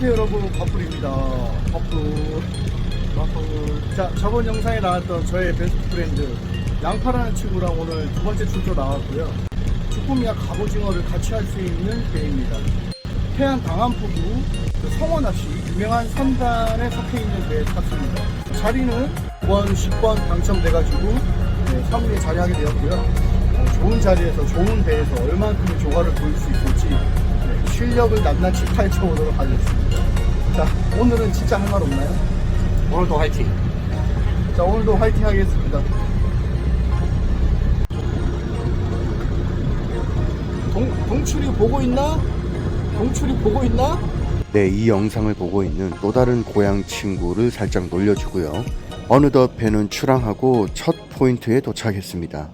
안녕하세요 여러분. 버플입니다. 버플 버플 자 저번 영상에 나왔던 저의 베스트 프렌드 양파라는 친구랑 오늘 두 번째 출조 나왔고요. 쭈꾸미와 갑오징어를 같이 할 수 있는 배입니다. 태안 강안포구 그 성원낚시 유명한 선단에 속해 있는 배에 탔습니다. 자리는 9번 10번 당첨돼가지고 네, 3위에 자리하게 되었고요. 어, 좋은 자리에서 좋은 배에서 얼만큼의 조화를 보일 수 있을지 네, 실력을 낱낱이 파헤쳐보도록 하겠습니다. 자, 오늘은 진짜 할 말 없나요? 오늘도 화이팅. 자, 오늘도 화이팅 하겠습니다. 동, 동출이 보고 있나? 동출이 보고 있나? 네, 이 영상을 보고 있는 또 다른 고향 친구를 살짝 놀려주고요. 어느덧 배는 출항하고 첫 포인트에 도착했습니다.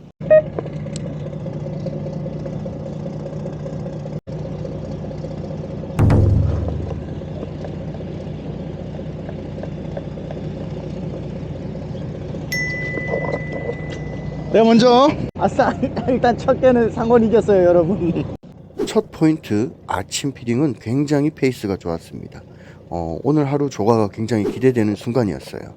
네, 먼저. 아싸, 일단 첫 개는 상권 이겼어요, 여러분. 첫 포인트 아침 피딩은 굉장히 페이스가 좋았습니다. 어, 오늘 하루 조가가 굉장히 기대되는 순간이었어요.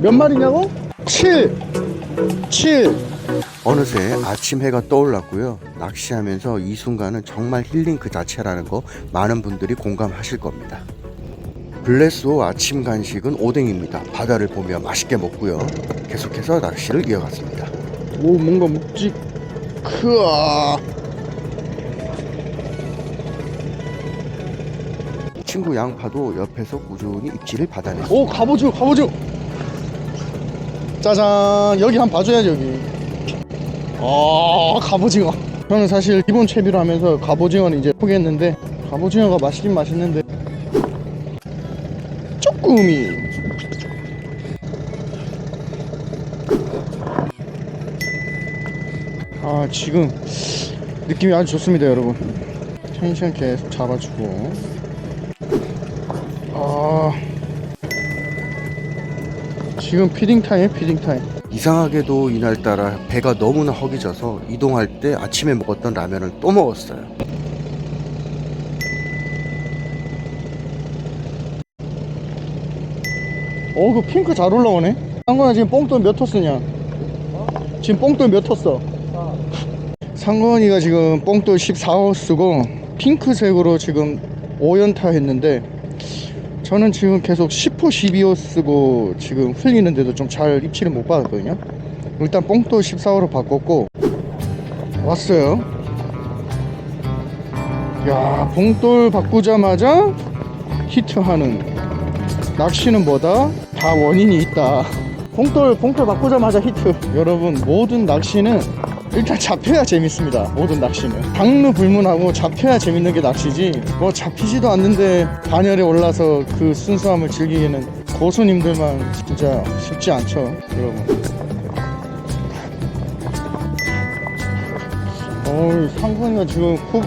몇 마리냐고? 7! 7! 어느새 아침 해가 떠올랐고요. 낚시하면서 이 순간은 정말 힐링 그 자체라는 거 많은 분들이 공감하실 겁니다. 블레스호 아침 간식은 오뎅입니다. 바다를 보며 맛있게 먹고요. 계속해서 낚시를 이어갔습니다. 오, 뭔가 묵직. 크아. 친구 양파도 옆에서 꾸준히 입질을 받아냈습니다. 오, 갑오징어, 갑오징어. 짜잔. 여기 한번 봐줘야지, 여기. 아, 갑오징어. 저는 사실 기본 채비로 하면서 갑오징어는 이제 포기했는데, 갑오징어가 맛있긴 맛있는데, 쪼꾸미. 아, 지금 느낌이 아주 좋습니다, 여러분. 텐션 계속 잡아주고. 아. 지금 피딩 타임, 피딩 타임. 이상하게도 이날따라 배가 너무나 허기져서 이동할 때 아침에 먹었던 라면을 또 먹었어요. 어, 그 핑크 잘 올라오네. 상건아 지금 뽕돌 몇 토스냐? 지금 뽕돌 몇 토스? 상건이가 지금 뽕돌 14호스고 핑크색으로 지금 5연타 했는데 저는 지금 계속 10호 12호 쓰고 지금 흘리는데도 좀 잘 입질을 못 받았거든요. 일단 뽕돌 14호로 바꿨고 왔어요. 야, 봉돌 바꾸자마자 히트하는 낚시는 뭐다? 다 원인이 있다. 봉돌, 봉돌 바꾸자마자 히트. 여러분, 모든 낚시는 일단 잡혀야 재밌습니다. 모든 낚시는. 당루 불문하고 잡혀야 재밌는 게 낚시지. 뭐 잡히지도 않는데 반열에 올라서 그 순수함을 즐기기는 고수님들만 진짜 쉽지 않죠. 여러분. 어이, 상선이가 지금 훅,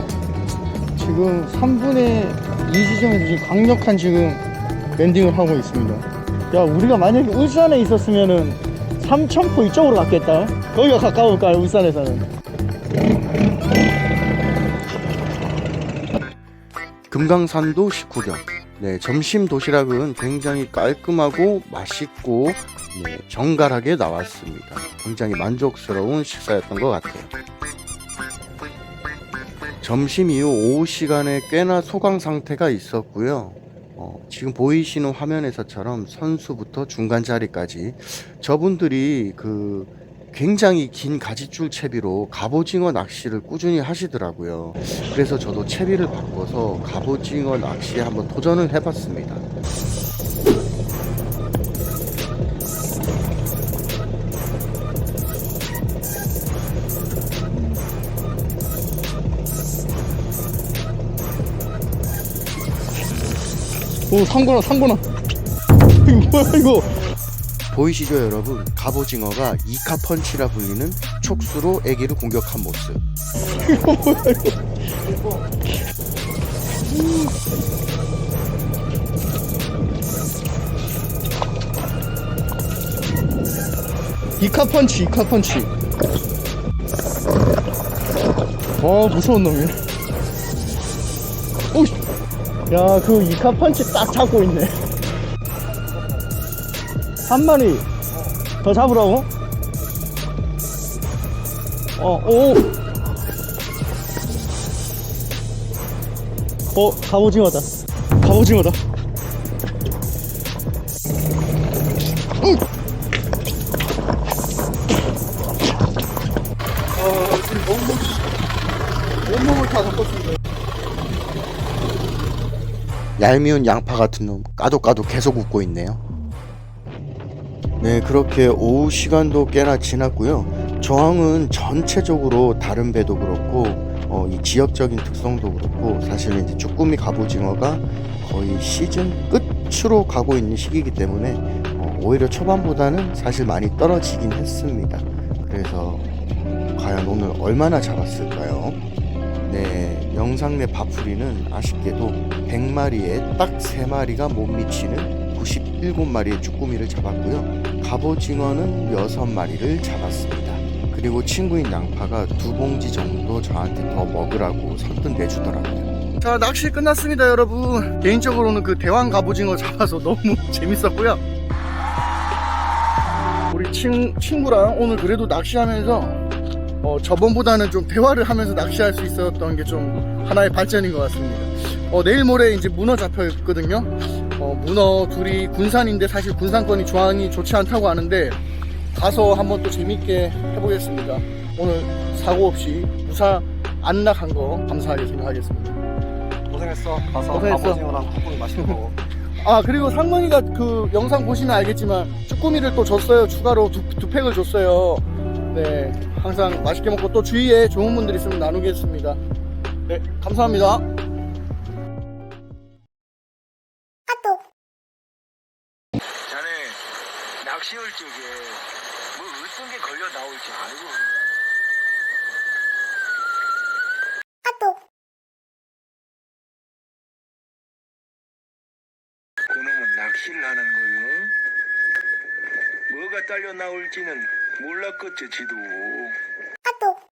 지금 3분의 2 지점에서 지금 강력한 지금 랜딩을 하고 있습니다. 야, 우리가 만약에 울산에 있었으면은 삼천포 이쪽으로 갔겠다. 거기가 가까울까요, 울산에서는? 금강산도 식후경. 네, 점심 도시락은 굉장히 깔끔하고 맛있고 네, 정갈하게 나왔습니다. 굉장히 만족스러운 식사였던 것 같아요. 점심 이후 오후 시간에 꽤나 소강 상태가 있었고요. 어, 지금 보이시는 화면에서처럼 선수부터 중간 자리까지 저분들이 그 굉장히 긴 가지줄 채비로 갑오징어 낚시를 꾸준히 하시더라고요. 그래서 저도 채비를 바꿔서 갑오징어 낚시에 한번 도전을 해봤습니다. 오, 상고나, 상고나. 이거 뭐야, 이거? 보이시죠 여러분? 갑오징어가 이카 펀치라 불리는 촉수로 애기를 공격한 모습. 이카 펀치, 이카 펀치. 어 무서운 놈이야. 오야 그 이카 펀치 딱 잡고 있네. 한 마리 더 잡으라고? 어, 오. 어, 갑오징어다. 갑오징어다. 얄미운 양파 같은 놈 까도 까도 계속 웃고 있네요. 네, 그렇게 오후 시간도 꽤나 지났고요. 저항은 전체적으로 다른 배도 그렇고 어, 이 지역적인 특성도 그렇고 사실은 이제 쭈꾸미 갑오징어가 거의 시즌 끝으로 가고 있는 시기이기 때문에 어, 오히려 초반보다는 사실 많이 떨어지긴 했습니다. 그래서 과연 오늘 얼마나 잡았을까요? 네, 영상 내 바풀이는 아쉽게도 100마리에 딱 3마리가 못 미치는 97마리의 쭈꾸미를 잡았고요. 갑오징어는 6마리를 잡았습니다. 그리고 친구인 양파가 두 봉지 정도 저한테 더 먹으라고 선뜻 내주더라고요. 자, 낚시 끝났습니다, 여러분. 개인적으로는 그 대왕 갑오징어 잡아서 너무 재밌었고요. 우리 친, 친구랑 오늘 그래도 낚시하면서 어, 저번보다는 좀 대화를 하면서 낚시할 수 있었던 게 좀 하나의 발전인 것 같습니다. 어, 내일 모레 이제 문어 잡혀 있거든요. 어, 문어 둘이 군산인데 사실 군산권이 조항이 좋지 않다고 하는데 가서 한번 또 재밌게 해보겠습니다. 오늘 사고 없이 무사 안락한 거 감사하게 생각하겠습니다. 고생했어. 가서 고생했어. 갑오징어랑 닭고기 맛있는 거. 아 그리고 상문이가 그 영상 보시면 알겠지만 쭈꾸미를 또 줬어요 추가로 두, 두 팩을 줬어요 네 항상 맛있게 먹고 또 주위에 좋은 분들 있으면 나누겠습니다 네 감사합니다 낚시 올 적에 뭐 어떤 게 걸려 나올지 알고 그놈은 낚시를 하는 거요. 뭐가 딸려 나올지는 몰랐겠지 지도. 절대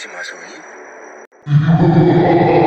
ချင်ပါဆိုရင်